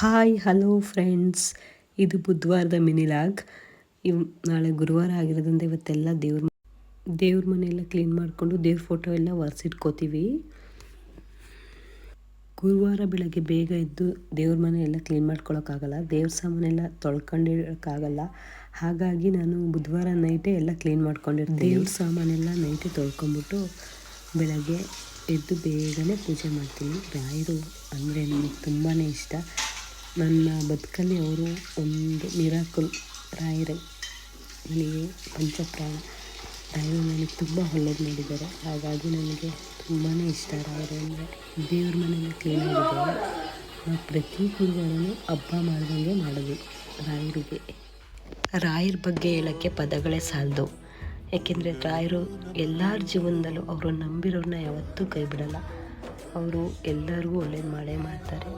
Hi, hello friends. ಇದು ಬುಧವಾರದ ಮಿನಿಲಾಗ್ ಇವ್ ನಾಳೆ ಗುರುವಾರ ಆಗಿರೋದ್ರಿಂದ ಇವತ್ತೆಲ್ಲ ದೇವ್ರ ದೇವ್ರ ಮನೆಯೆಲ್ಲ ಕ್ಲೀನ್ ಮಾಡಿಕೊಂಡು ದೇವ್ರ ಫೋಟೋ ಎಲ್ಲ ಒರೆಸಿಟ್ಕೋತೀವಿ. ಗುರುವಾರ ಬೆಳಗ್ಗೆ ಬೇಗ ಎದ್ದು ದೇವ್ರ ಮನೆ ಎಲ್ಲ ಕ್ಲೀನ್ ಮಾಡ್ಕೊಳೋಕ್ಕಾಗಲ್ಲ, ದೇವ್ರ ಸಾಮಾನೆಲ್ಲ ತೊಳ್ಕೊಂಡಿರೋಕ್ಕಾಗಲ್ಲ. ಹಾಗಾಗಿ ನಾನು ಬುಧವಾರ ನೈಟೇ ಎಲ್ಲ ಕ್ಲೀನ್ ಮಾಡ್ಕೊಂಡಿರ್ತೀನಿ. ದೇವ್ರ ಸಾಮಾನೆಲ್ಲ ನೈಟೇ ತೊಳ್ಕೊಂಬಿಟ್ಟು ಬೆಳಗ್ಗೆ ಎದ್ದು ಬೇಗನೆ ಪೂಜೆ ಮಾಡ್ತೀನಿ. ರಾಯರು ಅಂದರೆ ನನಗೆ ತುಂಬಾ ಇಷ್ಟ. ನನ್ನ ಬದುಕಲ್ಲಿ ಅವರು ಒಂದು ಮಿರಾಕಲ್ ರಾಯರೇ. ನನಗೆ ಪಂಚಪ್ರಾಣ. ರಾಯರು ನನಗೆ ತುಂಬ ಒಳ್ಳೇದು ಮಾಡಿದ್ದಾರೆ. ಹಾಗಾಗಿ ನನಗೆ ತುಂಬಾ ಇಷ್ಟ ರಾಯರು ಅಂದರೆ ದೇವ್ರ ಕ್ಲೀನ್ ಆಗಿದ್ದಾರೆ ನಾವು ಪ್ರತಿ ಗುರುವಾರನೂ ಹಬ್ಬ ಮಾಡ್ದಂಗೆ ಮಾಡೋದು ರಾಯರಿಗೆ. ರಾಯರ ಬಗ್ಗೆ ಹೇಳೋಕ್ಕೆ ಪದಗಳೇ ಸಾಲದು. ಏಕೆಂದರೆ ರಾಯರು ಎಲ್ಲರ ಜೀವನದಲ್ಲೂ ಅವರು ನಂಬಿರೋರನ್ನ ಯಾವತ್ತೂ ಕೈ ಬಿಡಲ್ಲ ಅವರು ಎಲ್ಲರಿಗೂ ಒಳ್ಳೇದು ಮಾಡೇ ಮಾಡ್ತಾರೆ.